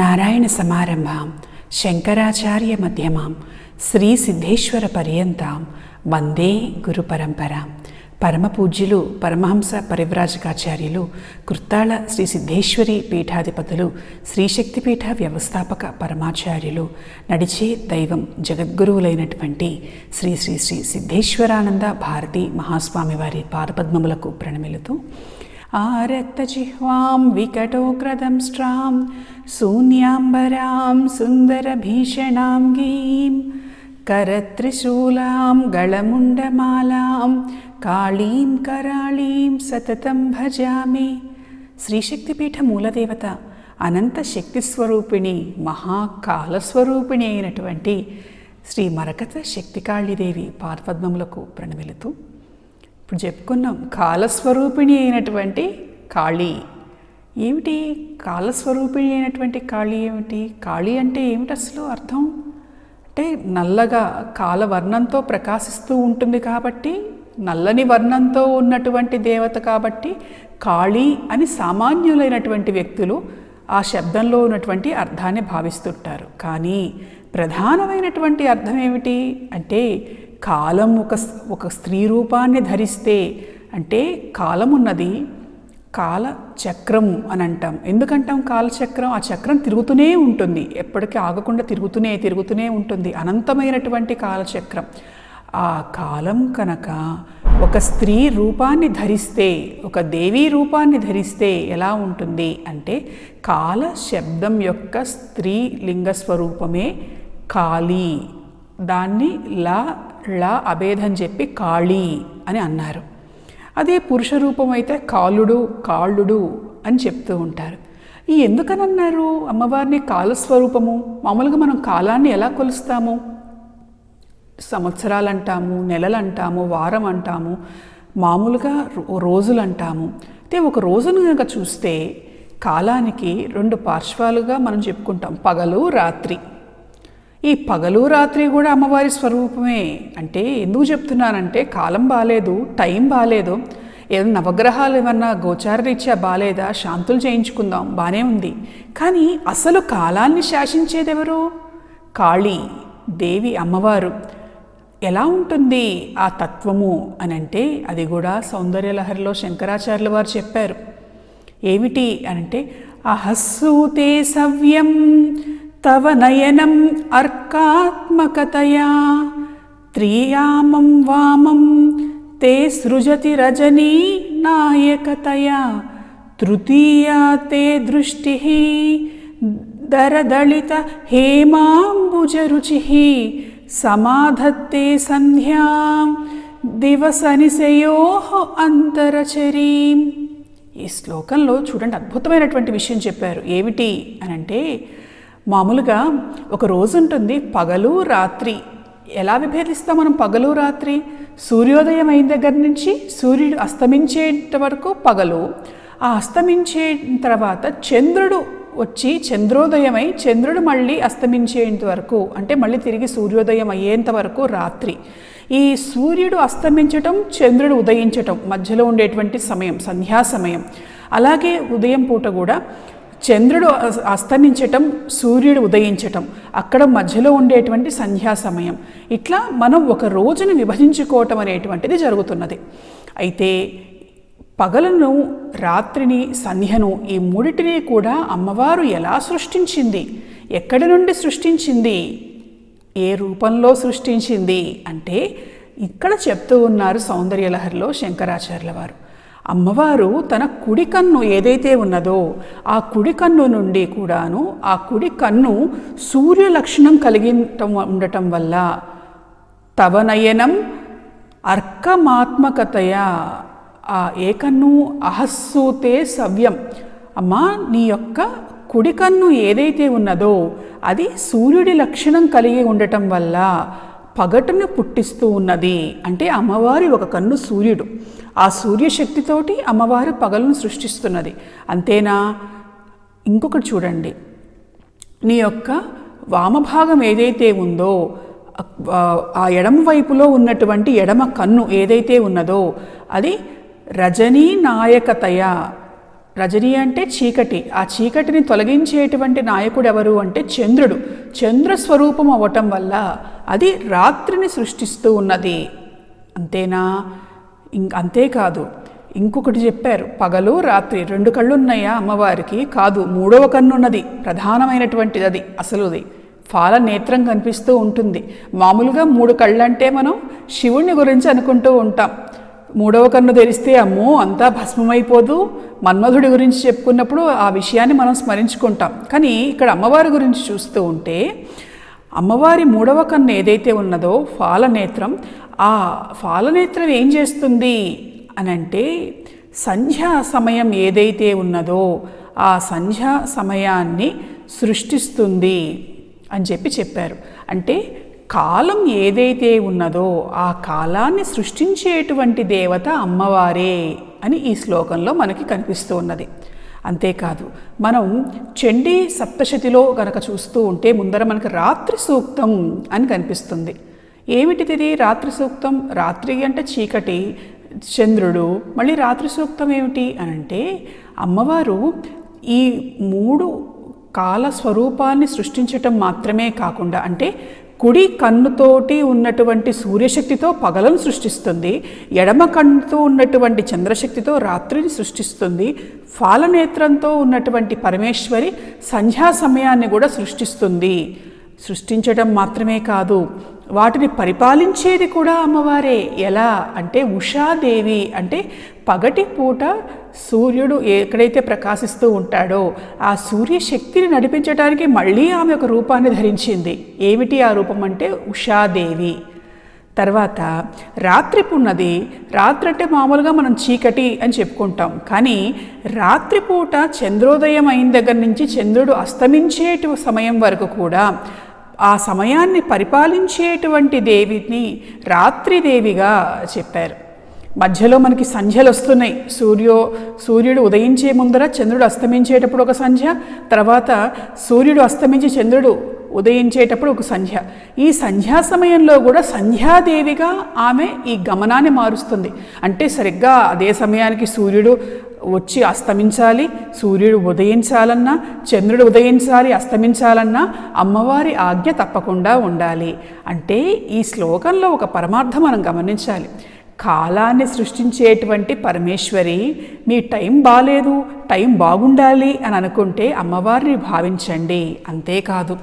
నారాయణ సమారంభాం శంకరాచార్య మధ్యమాం శ్రీ సిద్ధేశ్వర పర్యంతం వందే గురు పరంపరాం. పరమపూజ్యులు పరమహంస పరివ్రాజకాచార్యులు కృత్తాళ శ్రీ సిద్ధేశ్వరి పీఠాధిపతులు శ్రీశక్తిపీఠ వ్యవస్థాపక పరమాచార్యులు నడిచే దైవం జగద్గురువులైనటువంటి శ్రీ శ్రీ శ్రీ సిద్ధేశ్వరానంద భారతి మహాస్వామి వారి పాదపద్మములకు ప్రణమిలుతూ ఆరక్తజిహ్వాం వికటోగ్రదంష్ట్రాం శూన్యాంబరాం సుందరభీషణాం గీం करत्रिशूलां गळमुण्डमालां కాళీం కరాళీం సతతం భజామి శ్రీశక్తిపీఠ మూలదేవత అనంత శక్తి స్వరూపిణి మహాకాలస్వరూపిణి అయినటువంటి శ్రీ మరకత శక్తికాళీదేవి పాదపద్మములకు ప్రణమిలుతూ ఇప్పుడు చెప్పుకున్నాం కాలస్వరూపిణి అయినటువంటి కాళీ. ఏమిటి? కాలస్వరూపిణి అయినటువంటి కాళీ ఏమిటి? కాళీ అంటే ఏమిటి అసలు అర్థం? అంటే నల్లగా కాలవర్ణంతో ప్రకాశిస్తూ ఉంటుంది కాబట్టి నల్లని వర్ణంతో ఉన్నటువంటి దేవత కాబట్టి కాళీ అని సామాన్యులైనటువంటి వ్యక్తులు ఆ శబ్దంలో ఉన్నటువంటి అర్థాన్ని భావిస్తుంటారు. కానీ ప్రధానమైనటువంటి అర్థం ఏమిటి? అంటే కాలం ఒక ఒక స్త్రీ రూపాన్ని ధరిస్తే అంటే కాలం ఉన్నది కాల చక్రం అని అంటాం. ఎందుకంటాం కాలచక్రం ఆ చక్రం తిరుగుతూనే ఉంటుంది. ఎప్పటికీ ఆగకుండా తిరుగుతూనే తిరుగుతూనే ఉంటుంది. అనంతమైనటువంటి కాలచక్రం ఆ కాలం కనుక ఒక స్త్రీ రూపాన్ని ధరిస్తే ఒక దేవీ రూపాన్ని ధరిస్తే ఎలా ఉంటుంది అంటే కాల శబ్దం యొక్క స్త్రీ లింగ స్వరూపమే కాళీ. దాన్ని లా లా అభేదం చెప్పి కాళీ అని అన్నారు. అదే పురుష రూపం అయితే కాలుడు కాళ్ళుడు అని చెప్తూ ఉంటారు. ఈ ఎందుకనన్నారు అమ్మవారిని కాలస్వరూపము? మామూలుగా మనం కాలాన్ని ఎలా కొలుస్తాము? సంవత్సరాలు అంటాము నెలలు అంటాము వారం అంటాము మామూలుగా రోజులు అంటాము అయితే ఒక రోజును కనుక చూస్తే కాలానికి రెండు పార్శ్వాలుగా మనం చెప్పుకుంటాం. పగలు రాత్రి. ఈ పగలు రాత్రి కూడా అమ్మవారి స్వరూపమే. అంటే ఎందుకు చెప్తున్నానంటే కాలం బాగాలేదు టైం బాగాలేదు ఏదైనా నవగ్రహాలు ఏమన్నా గోచారరీత్యా బాగాలేదా శాంతులు చేయించుకుందాం బాగానే ఉంది. కానీ అసలు కాలాన్ని శాసించేది ఎవరు కాళీ దేవి అమ్మవారు. ఎలా ఉంటుంది ఆ తత్వము అని అంటే అది కూడా సౌందర్యలహరిలో శంకరాచార్యుల వారు చెప్పారు. ఏమిటి అనంటే అహస్సూతే సవ్యం తవ నయనం అర్కాత్మకతయా. త్రియామం వామం తే సృజతి రజనీ నాయకతయా. తృతీయా తే దృష్టి దరదళిత హేమాంబుజరుచి సమాధత్తే సంధ్యాం దివసనిశయో అంతరచరీం. ఈ శ్లోకంలో చూడండి అద్భుతమైనటువంటి విషయం చెప్పారు. ఏమిటి అనంటే అంటే మామూలుగా ఒక రోజు ఉంటుంది పగలు రాత్రి. ఎలా విభేదిస్తాం మనం పగలు రాత్రి? సూర్యోదయం అయిన దగ్గర నుంచి సూర్యుడు అస్తమించేంత వరకు పగలు. ఆ అస్తమించే తర్వాత చంద్రుడు వచ్చి చంద్రోదయమై చంద్రుడు మళ్ళీ అస్తమించేంత వరకు అంటే మళ్ళీ తిరిగి సూర్యోదయం అయ్యేంత వరకు రాత్రి. ఈ సూర్యుడు అస్తమించటం చంద్రుడు ఉదయించటం మధ్యలో ఉండేటువంటి సమయం సంధ్యా సమయం. అలాగే ఉదయం పూట కూడా చంద్రుడు అస్తమించటం సూర్యుడు ఉదయించటం అక్కడ మధ్యలో ఉండేటువంటి సంధ్యా సమయం. ఇట్లా మనం ఒక రోజును విభజించుకోవటం అనేటువంటిది జరుగుతున్నది. అయితే పగలను రాత్రిని సంధ్యను ఈ మూడిటిని కూడా అమ్మవారు ఎలా సృష్టించింది? ఎక్కడి నుండి సృష్టించింది? ఏ రూపంలో సృష్టించింది? అంటే ఇక్కడ చెప్తూ ఉన్నారు సౌందర్యలహరిలో శంకరాచార్యుల వారు. అమ్మవారు తన కుడి కన్ను ఏదైతే ఉన్నదో ఆ కుడి కన్ను నుండి కూడాను ఆ కుడి కన్ను సూర్య లక్షణం కలిగి ఉండటం వల్ల తవనయనం అర్కమాత్మకతయ. ఆ ఏకన్ను అహస్సూతే సవ్యం. అమ్మా నీ యొక్క కుడి కన్ను ఏదైతే ఉన్నదో అది సూర్యుడి లక్షణం కలిగి ఉండటం వల్ల పగటును పుట్టిస్తూ ఉన్నది. అంటే అమ్మవారి ఒక కన్ను సూర్యుడు. ఆ సూర్యశక్తితోటి అమ్మవారు పగలను సృష్టిస్తున్నది. అంతేనా? ఇంకొకటి చూడండి. నీ యొక్క వామభాగం ఏదైతే ఉందో ఆ ఎడమ వైపులో ఉన్నటువంటి ఎడమ కన్ను ఏదైతే ఉన్నదో అది రజనీ నాయకతయ రజనీ అంటే చీకటి. ఆ చీకటిని తొలగించేటువంటి నాయకుడు ఎవరు అంటే చంద్రుడు. చంద్ర స్వరూపం అవ్వటం వల్ల అది రాత్రిని సృష్టిస్తూ ఉన్నది. అంతేనా? ఇంక అంతేకాదు ఇంకొకటి చెప్పారు. పగలు రాత్రి రెండు కళ్ళు ఉన్నాయా అమ్మవారికి? కాదు. మూడవ కన్ను ఉన్నది ప్రధానమైనటువంటిది అది అసలుది. ఫాల నేత్రం కనిపిస్తూ ఉంటుంది. మామూలుగా మూడు కళ్ళు అంటే మనం శివుణ్ణి గురించి అనుకుంటూ ఉంటాం. మూడవ కన్ను తెరిస్తే అమ్మో అంతా భస్మమైపోదు. మన్మధుడి గురించి చెప్పుకున్నప్పుడు ఆ విషయాన్ని మనం స్మరించుకుంటాం. కానీ ఇక్కడ అమ్మవారి గురించి చూస్తూ ఉంటే అమ్మవారి మూడవ కన్ను ఏదైతే ఉన్నదో ఫాలనేత్రం ఆ ఫాలనేత్రం ఏం చేస్తుంది అని అంటే సంధ్యా సమయం ఏదైతే ఉన్నదో ఆ సంధ్యా సమయాన్ని సృష్టిస్తుంది అని చెప్పి చెప్పారు. అంటే కాలం ఏదైతే ఉన్నదో ఆ కాలాన్ని సృష్టించేటువంటి దేవత అమ్మవారే అని ఈ శ్లోకంలో మనకి కనిపిస్తూ ఉన్నది. అంతేకాదు మనం చండీ సప్తశతిలో గనక చూస్తూ ఉంటే ముందర మనకు రాత్రి సూక్తం అని కనిపిస్తుంది. ఏమిటిది రాత్రి సూక్తం? రాత్రి అంటే చీకటి చంద్రుడు మళ్ళీ రాత్రి సూక్తం ఏమిటి అని అంటే అమ్మవారు ఈ మూడు కాల స్వరూపాన్ని సృష్టించటం మాత్రమే కాకుండా అంటే కుడి కన్నుతోటి ఉన్నటువంటి సూర్యశక్తితో పగలను సృష్టిస్తుంది ఎడమ కన్నుతో ఉన్నటువంటి చంద్రశక్తితో రాత్రిని సృష్టిస్తుంది ఫాలనేత్రంతో ఉన్నటువంటి పరమేశ్వరి సంధ్యా సమయాన్ని కూడా సృష్టిస్తుంది. సృష్టించడం మాత్రమే కాదు వాటిని పరిపాలించేది కూడా అమ్మవారే. ఎలా అంటే ఉషాదేవి అంటే పగటి పూట సూర్యుడు ఎక్కడైతే ప్రకాశిస్తూ ఉంటాడో ఆ సూర్యశక్తిని నడిపించడానికి మళ్ళీ ఆమె ఒక రూపాన్ని ధరించింది. ఏమిటి ఆ రూపం అంటే ఉషాదేవి. తర్వాత రాత్రిపున్నది రాత్రి అంటే మామూలుగా మనం చీకటి అని చెప్పుకుంటాం. కానీ రాత్రిపూట చంద్రోదయం అయిన దగ్గర నుంచి చంద్రుడు అస్తమించేటి సమయం వరకు కూడా ఆ సమయాన్ని పరిపాలించేటువంటి దేవిని రాత్రిదేవిగా చెప్పారు. మధ్యలో మనకి సంధ్యలు వస్తున్నాయి. సూర్యో సూర్యుడు ఉదయించే ముందర చంద్రుడు అస్తమించేటప్పుడు ఒక సంధ్య తర్వాత సూర్యుడు అస్తమించి చంద్రుడు ఉదయించేటప్పుడు ఒక సంధ్య. ఈ సంధ్యా సమయంలో కూడా సంధ్యాదేవిగా ఆమె ఈ గమనాన్ని మారుస్తుంది. అంటే సరిగ్గా అదే సమయానికి సూర్యుడు వచ్చి అస్తమించాలి సూర్యుడు ఉదయించాలన్నా చంద్రుడు ఉదయించాలి అస్తమించాలన్నా అమ్మవారి ఆజ్ఞ తప్పకుండా ఉండాలి. అంటే ఈ శ్లోకంలో ఒక పరమార్థం మనం గమనించాలి. కాలాన్ని సృష్టించేటువంటి పరమేశ్వరి మీ టైం బాగాలేదు టైం బాగుండాలి అని అనుకుంటే అమ్మవారిని భావించండి. అంతేకాదు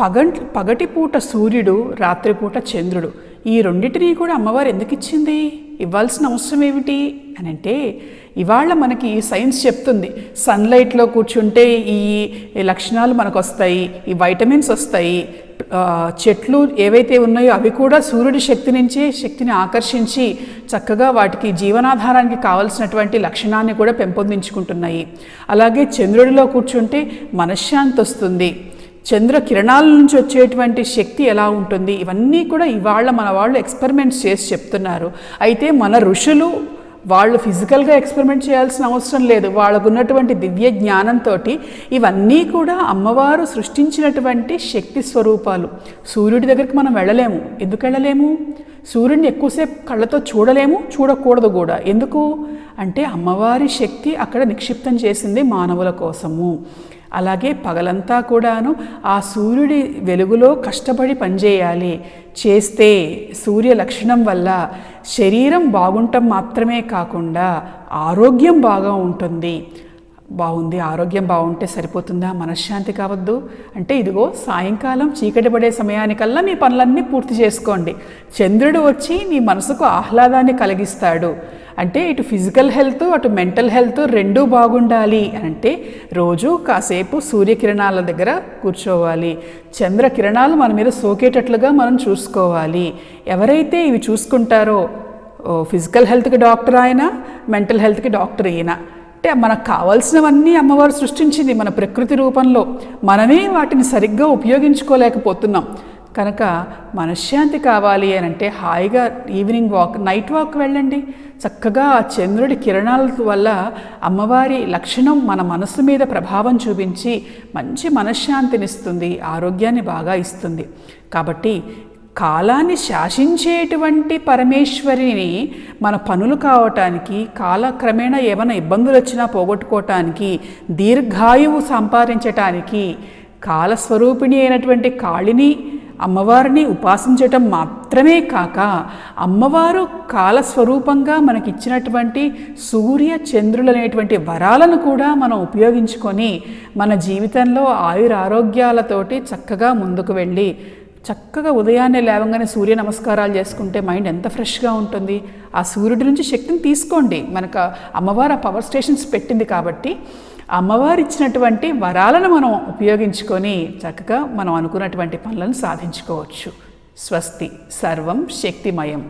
పగ పగటిపూట సూర్యుడు రాత్రిపూట చంద్రుడు ఈ రెండింటినీ కూడా అమ్మవారు ఎందుకు ఇచ్చింది ఇవ్వాల్సిన అవసరం ఏమిటి? అని అంటే ఇవాళ మనకి సైన్స్ చెప్తుంది సన్లైట్లో కూర్చుంటే ఈ లక్షణాలు మనకు వస్తాయి ఈ వైటమిన్స్ వస్తాయి చెట్లు ఏవైతే ఉన్నాయో అవి కూడా సూర్యుడి శక్తి నుంచే శక్తిని ఆకర్షించి చక్కగా వాటికి జీవనాధారానికి కావలసినటువంటి లక్షణాన్ని కూడా పెంపొందించుకుంటున్నాయి. అలాగే చంద్రుడిలో కూర్చుంటే మనశ్శాంతి వస్తుంది. చంద్ర కిరణాల నుంచి వచ్చేటువంటి శక్తి ఎలా ఉంటుంది? ఇవన్నీ కూడా ఇవాళ మన వాళ్ళు ఎక్స్పెరిమెంట్స్ చేసి చెప్తున్నారు. అయితే మన ఋషులు వాళ్ళు ఫిజికల్గా ఎక్స్పెరిమెంట్ చేయాల్సిన అవసరం లేదు. వాళ్ళకు ఉన్నటువంటి దివ్య జ్ఞానంతో ఇవన్నీ కూడా అమ్మవారు సృష్టించినటువంటి శక్తి స్వరూపాలు. సూర్యుడి దగ్గరికి మనం వెళ్ళలేము. ఎందుకు వెళ్ళలేము? సూర్యుడిని ఎక్కువసేపు కళ్ళతో చూడలేము చూడకూడదు కూడా. ఎందుకు? అంటే అమ్మవారి శక్తి అక్కడ నిక్షిప్తం చేసింది మానవుల కోసము. అలాగే పగలంతా కూడాను ఆ సూర్యుడి వెలుగులో కష్టపడి పనిచేయాలి. చేస్తే సూర్య లక్షణం వల్ల శరీరం బాగుండటం మాత్రమే కాకుండా ఆరోగ్యం బాగా ఉంటుంది. బాగుంది ఆరోగ్యం బాగుంటే సరిపోతుందా? మనశ్శాంతి కావద్దు. అంటే ఇదిగో సాయంకాలం చీకటి పడే సమయానికల్లా మీ పనులన్నీ పూర్తి చేసుకోండి. చంద్రుడు వచ్చి మీ మనసుకు ఆహ్లాదాన్ని కలిగిస్తాడు. అంటే ఇటు ఫిజికల్ హెల్త్ అటు మెంటల్ హెల్త్ రెండూ బాగుండాలి అని అంటే రోజు కాసేపు సూర్యకిరణాల దగ్గర కూర్చోవాలి. చంద్రకిరణాలు మన మీద సోకేటట్లుగా మనం చూసుకోవాలి. ఎవరైతే ఇవి చూసుకుంటారో ఓ, ఫిజికల్ హెల్త్కి డాక్టర్ అయినా మెంటల్ హెల్త్కి డాక్టర్ అయినా అంటే మనకు కావాల్సినవన్నీ అమ్మవారు సృష్టించింది మన ప్రకృతి రూపంలో. మనమే వాటిని సరిగ్గా ఉపయోగించుకోలేకపోతున్నాం. కనుక మనశ్శాంతి కావాలి అని అంటే హాయిగా ఈవినింగ్ వాక్ నైట్ వాక్ వెళ్ళండి. చక్కగా ఆ చంద్రుడి కిరణాల వల్ల అమ్మవారి లక్షణం మన మనస్సు మీద ప్రభావం చూపించి మంచి మనశ్శాంతినిస్తుంది ఆరోగ్యాన్ని బాగా ఇస్తుంది. కాబట్టి కాలాన్ని శాసించేటువంటి పరమేశ్వరిని మన పనులు కావటానికి కాలక్రమేణా ఏమైనా ఇబ్బందులు వచ్చినా పోగొట్టుకోవటానికి దీర్ఘాయువు సంపాదించటానికి కాలస్వరూపిణి అయినటువంటి కాళిని అమ్మవారిని ఉపాసించటం మాత్రమే కాక అమ్మవారు కాలస్వరూపంగా మనకిచ్చినటువంటి సూర్య చంద్రులు అనేటువంటి వరాలను కూడా మనం ఉపయోగించుకొని మన జీవితంలో ఆయురారోగ్యాలతోటి చక్కగా ముందుకు వెళ్ళి చక్కగా ఉదయాన్నే లేవగానే సూర్య నమస్కారాలు చేసుకుంటే మైండ్ ఎంత ఫ్రెష్గా ఉంటుంది? ఆ సూర్యుడి నుంచి శక్తిని తీసుకోండి. మనకు అమ్మవారు ఆ పవర్ స్టేషన్స్ పెట్టింది కాబట్టి అమ్మవారు ఇచ్చినటువంటి వరాలను మనం ఉపయోగించుకొని చక్కగా మనం అనుకున్నటువంటి పనులను సాధించుకోవచ్చు. స్వస్తి సర్వం శక్తిమయం.